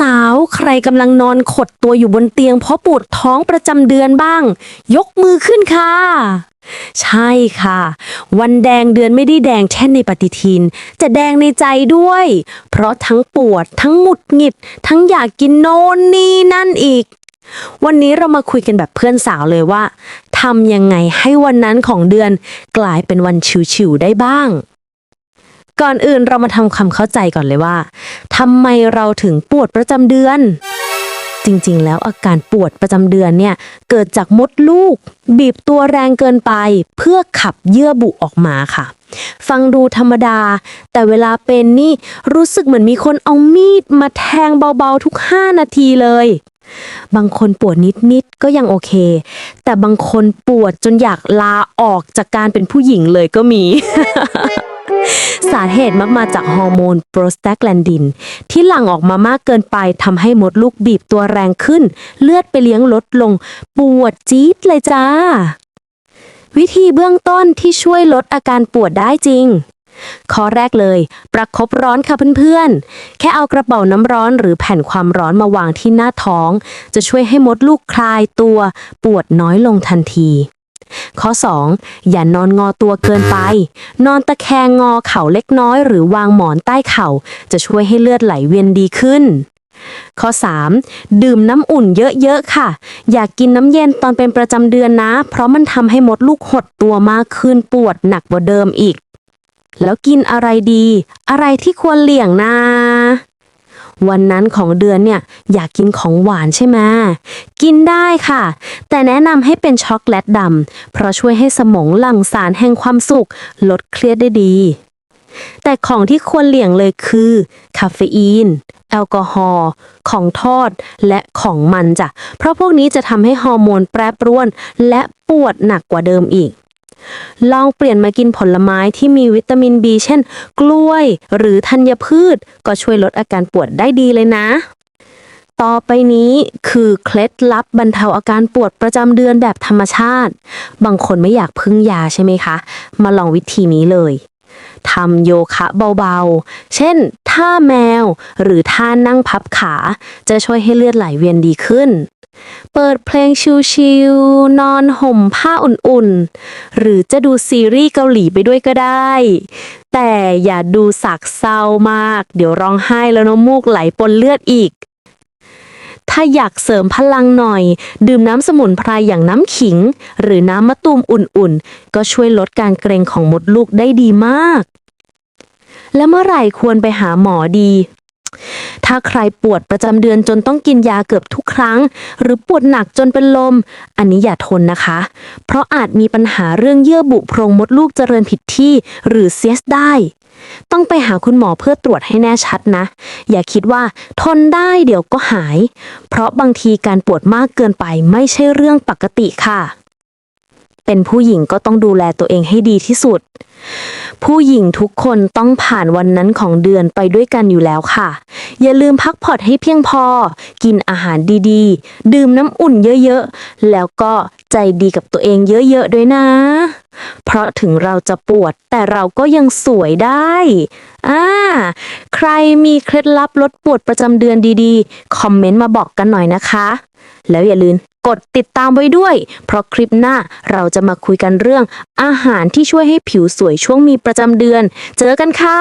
สาวๆ ใครกำลังนอนขดตัวอยู่บนเตียงเพราะปวดท้องประจำเดือนบ้าง ยกมือขึ้นค่ะ ใช่ค่ะ วันแดงเดือนไม่ได้แดงแค่นในปฏิทิน จะแดงในใจด้วย เพราะทั้งปวด ทั้งหงุดหงิด ทั้งอยากกินโน่นนี่นั่นอีก วันนี้เรามาคุยกันแบบเพื่อนสาวเลยว่าทำยังไงให้วันนั้นของเดือน กลายเป็นวันชิวๆได้บ้าง ก่อนอื่นเรามาทำความเข้าใจก่อนเลยว่าทำไมเราถึงปวดประจำเดือน จริงๆ แล้วอาการปวดประจำเดือนเนี่ยเกิดจากมดลูก บีบตัวแรงเกินไป เพื่อขับเยื่อบุออกมาค่ะ ฟังดูธรรมดา แต่เวลาเป็นนี่รู้สึกเหมือนมีคนเอามีดมาแทงเบาๆทุก 5 นาทีเลยบางคนปวดนิด ๆ ก็ยังโอเค แต่บางคนปวดจนอยากลาออกจากการเป็นผู้หญิงเลยก็มีาเหตุมักมาจากฮอร์โมนโปรสแตาแลนดิน ที่หลั่งออกมามากเกินไปทำให้มดลูกบีบตัวแรงขึ้น เลือดไปเลี้ยงลดลง ปวดจี๊ดเลยจ้า วิธีเบื้องต้นที่ช่วยลดอาการปวดได้จริงข้อแรกเลย ประคบร้อนค่ะเพื่อนๆ แค่เอากระเป๋าน้ำร้อนหรือแผ่นความร้อนมาวางที่หน้าท้อง จะช่วยให้มดลูกคลายตัว ปวดน้อยลงทันที ข้อ 2. อย่านอนงอตัวเกินไป นอนตะแคงงอเข่าเล็กน้อย หรือวางหมอนใต้เข่า จะช่วยให้เลือดไหลเวียนดีขึ้น ข้อ 3. ดื่มน้ำอุ่นเยอะๆค่ะ อย่ากกินน้ำเย็นตอนเป็นประจำเดือนนะ เพราะมันทำให้มดลูกหดตัวมากขึ้นปวดหนักกว่าเดิมอีก แล้วกินอะไรดี อะไรที่ควรเลี่ยงนะ วันนั้นของเดือนเนี่ยอยากกินของหวานใช่ไหมกินได้ค่ะ แต่แนะนำให้เป็นช็อกโกแลตดำเพราะช่วยให้สมองหลั่งสารแห่งความสุข ลดเครียดได้ดี แต่ของที่ควรเลี่ยงเลยคือ คาเฟอีน แอลกอฮอล์ของทอดและของมันจ้ะเพราะพวกนี้จะทำให้ฮอร์โมนแปรปรวน และปวดหนักกว่าเดิมอีก ลองเปลี่ยนมากินผลไม้ที่มีวิตามิน B เช่น กล้วยหรือธัญพืช ก็ช่วยลดอาการปวดได้ดีเลยนะ ต่อไปนี้คือเคล็ดลับบรรเทาอาการปวดประจำเดือนแบบธรรมชาติ บางคนไม่อยากพึ่งยาใช่ไหมคะ มาลองวิธีนี้เลยทำโยคะเบาๆ เช่น ท่าแมว หรือท่านั่งพับขา จะช่วยให้เลือดไหลเวียนดีขึ้น เปิดเพลงชิลๆนอนห่มผ้าอุ่นๆ หรือจะดูซีรีส์เกาหลีไปด้วยก็ได้ แต่อย่าดูสักเศร้ามาก เดี๋ยวร้องไห้แล้วน้ำมูกไหลปนเลือดอีก ถ้าอยากเสริมพลังหน่อย ดื่มน้ำสมุนไพรอย่างน้ำขิง หรือน้ำมะตูมอุ่นๆ ก็ช่วยลดการเกร็งของมดลูกได้ดีมาก แล้วเมื่อไหร่ควรไปหาหมอดี ถ้าใครปวดประจำเดือนจนต้องกินยาเกือบทุกครั้ง หรือปวดหนักจนเป็นลม อันนี้อย่าทนนะคะ เพราะอาจมีปัญหาเรื่องเยื่อบุโพรงมดลูกเจริญผิดที่ หรือเซียสได้ ต้องไปหาคุณหมอเพื่อตรวจให้แน่ชัดนะ อย่าคิดว่าทนได้เดี๋ยวก็หาย เพราะบางทีการปวดมากเกินไปไม่ใช่เรื่องปกติค่ะ เป็นผู้หญิงก็ต้องดูแลตัวเองให้ดีที่สุด ผู้หญิงทุกคนต้องผ่านวันนั้นของเดือนไปด้วยกันอยู่แล้วค่ะ อย่าลืมพักผ่อนให้เพียงพอ กินอาหารดีๆ ดื่มน้ำอุ่นเยอะๆ แล้วก็ใจดีกับตัวเองเยอะๆด้วยนะ เพราะถึงเราจะปวดแต่เราก็ยังสวยได้อ่าใครมีเคล็ดลับลดปวดประจำเดือนดีๆ คอมเมนต์มาบอกกันหน่อยนะคะ แล้วอย่าลืม กดติดตามไว้ด้วย เพราะคลิปหน้าเราจะมาคุยกันเรื่อง อาหารที่ช่วยให้ผิวสวยช่วงมีประจำเดือน เจอกันค่ะ